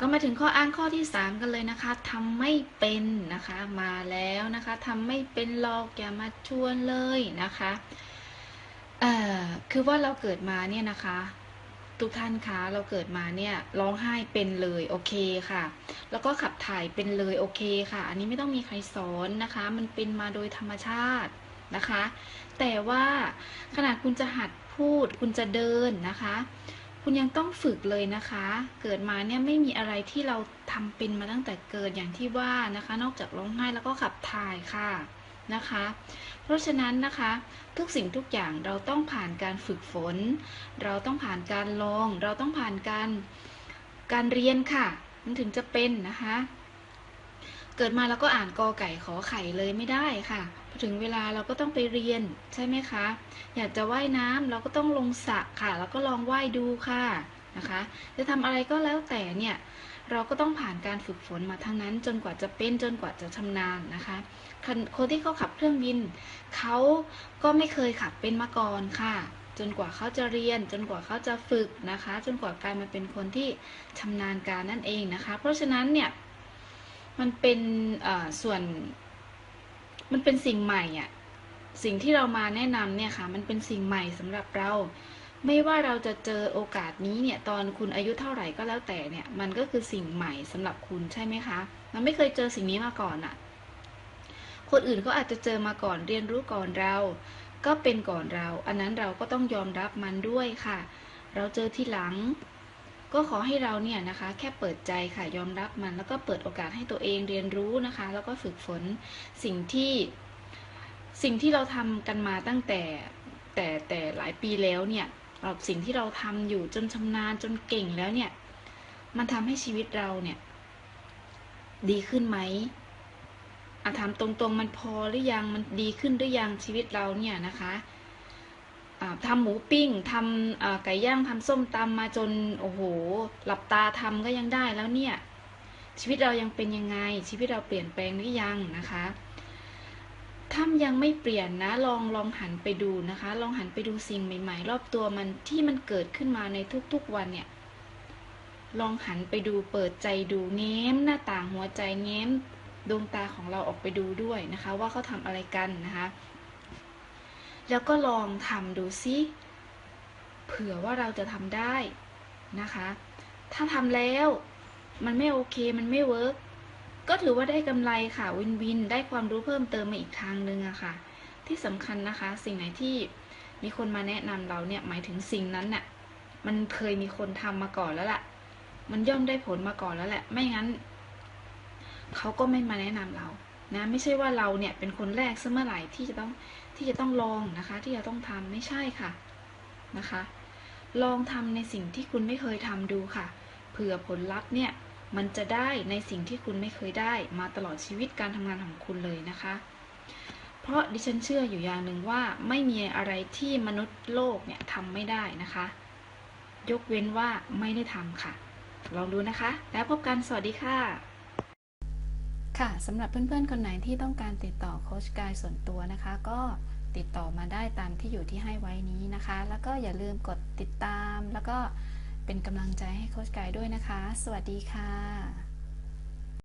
ก็มาถึงข้ออ้างข้อที่ 3 กันเลยนะคะทำไม่เป็นนะคะมาแล้วนะคะทำไม่เป็นหรอกอย่ามาชวนเลยนะคะเอ่อคือว่าเราเกิดมาเนี่ยนะคะ ทุกท่านคะเราเกิดมาเนี่ยร้องไห้เป็นเลยโอเคค่ะ แล้วก็ขับถ่ายเป็นเลยโอเคค่ะ อันนี้ไม่ต้องมีใครสอนนะคะ มันเป็นมาโดยธรรมชาตินะคะ แต่ว่าขนาดคุณจะหัดพูดคุณจะเดินนะคะ คุณยังต้องฝึกเลยนะคะ เกิดมาเนี่ยไม่มีอะไรที่เราทำเป็นมาตั้งแต่เกิดอย่างที่ว่านะคะ นอกจากร้องไห้แล้วก็ขับถ่ายค่ะนะคะ เพราะฉะนั้นนะคะทุกสิ่งทุกอย่างเราต้องผ่านการฝึกฝน เราต้องผ่านการลอง เราต้องผ่านการการเรียนค่ะ มันถึงจะเป็นนะคะ เกิดมาเราก็อ่านกอไก่ขอไข่เลยไม่ได้ค่ะพอถึงเวลาเราก็ต้องไปเรียนใช่ไหมคะ อยากจะว่ายน้ำเราก็ต้องลงสระค่ะแล้วก็ลองว่ายดูค่ะนะคะ จะทำอะไรก็แล้วแต่เนี่ยเราก็ต้องผ่านการฝึกฝนมาทั้งนั้น จนกว่าจะเป็นจนกว่าจะชำนาญนะคะคนคนที่เขาขับเครื่องบินเขาก็ไม่เคยขับเป็นมาก่อนค่ะ จนกว่าเขาจะเรียน จนกว่าเขาจะฝึกนะคะ จนกว่ากลายมาเป็นคนที่ชำนาญการนั่นเองนะคะ เพราะฉะนั้นเนี่ย มันเป็นส่วน มันเป็นสิ่งใหม่อะสิ่งที่เรามาแนะนำเนี่ยค่ะ มันเป็นสิ่งใหม่สำหรับเรา ไม่ว่าเราจะเจอโอกาสนี้เนี่ย ตอนคุณอายุเท่าไหร่ก็แล้วแต่เนี่ย มันก็คือสิ่งใหม่สำหรับคุณใช่ไหมคะมันไม่เคยเจอสิ่งนี้มาก่อนอะ คนอื่นเขาอาจจะเจอมาก่อนเรียนรู้ก่อนเรา ก็เป็นก่อนเรา อันนั้นเราก็ต้องยอมรับมันด้วยค่ะ เราเจอที่หลัง ก็ขอให้เราเนี่ยนะคะแค่เปิดใจค่ะยอมรับมันแล้วก็เปิดโอกาสให้ตัวเองเรียนรู้นะคะ แล้วก็ฝึกฝนสิ่งที่สิ่งที่เราทำกันมาตั้งแต่แต่แต่หลายปีแล้วเนี่ยสิ่งที่เราทำอยู่จนชำนาญจนเก่งแล้วเนี่ย มันทำให้ชีวิตเราเนี่ย ดีขึ้นไหมอาถามตรงๆมันพอหรือยังมันดีขึ้นหรือยังชีวิตเราเนี่ยนะคะ ทำหมูปิ้งทำไก่ย่างทำส้มตำมาจนโอ้โห หลับตาทำก็ยังได้แล้วเนี่ย ชีวิตเรายังเป็นยังไง ชีวิตเราเปลี่ยนแปลงหรือยังนะคะถ้ายังไม่เปลี่ยนนะลองลองหันไปดูนะคะ ลองหันไปดูสิ่งใหม่ ๆ รอบตัวมันที่มันเกิดขึ้นมาในทุกๆวันเนี่ย ลองหันไปดูเปิดใจดูแง้มหน้าต่างหัวใจแง้มดวงตาของเราออกไปดูด้วยนะคะ ว่าเขาทำอะไรกันนะคะ แล้วก็ลองทำดูซิ เผื่อว่าเราจะทำได้นะคะ ถ้าทำแล้วมันไม่โอเคมันไม่เวิร์กก็ถือว่าได้กำไรค่ะวินวินได้ความรู้เพิ่มเติมมาอีกทางหนึ่งอะค่ะ ที่สำคัญนะคะ สิ่งไหนที่มีคนมาแนะนำเราเนี่ยหมายถึงสิ่งนั้นน่ะมันเคยมีคนทำมาก่อนแล้วล่ะ มันย่อมได้ผลมาก่อนแล้วแหละ ไม่งั้น เขาก็ไม่มาแนะนำเรา นะไม่ใช่ว่าเราเนี่ยเป็นคนแรกเสมอไหร่ที่จะต้องที่จะต้องลองนะคะ ที่จะต้องทำไม่ใช่ค่ะนะคะ ลองทำในสิ่งที่คุณไม่เคยทำดูค่ะเผื่อผลลัพธ์เนี่ยมันจะได้ในสิ่งที่คุณไม่เคยได้มาตลอดชีวิตการทำงานของคุณเลยนะคะ เพราะดิฉันเชื่ออยู่อย่างหนึ่งว่าไม่มีอะไรที่มนุษย์โลกเนี่ยทำไม่ได้นะคะ ยกเว้นว่าไม่ได้ทำค่ะ ลองดูนะคะ แล้วพบกันสวัสดีค่ะ ค่ะสำหรับเพื่อนๆ คนไหนที่ต้องการติดต่อโค้ชกายส่วนตัวนะคะ ก็ติดต่อมาได้ตามที่อยู่ที่ให้ไว้นี้นะคะ แล้วก็อย่าลืมกดติดตาม แล้วก็เป็นกำลังใจให้โค้ชกายด้วยนะคะ สวัสดีค่ะ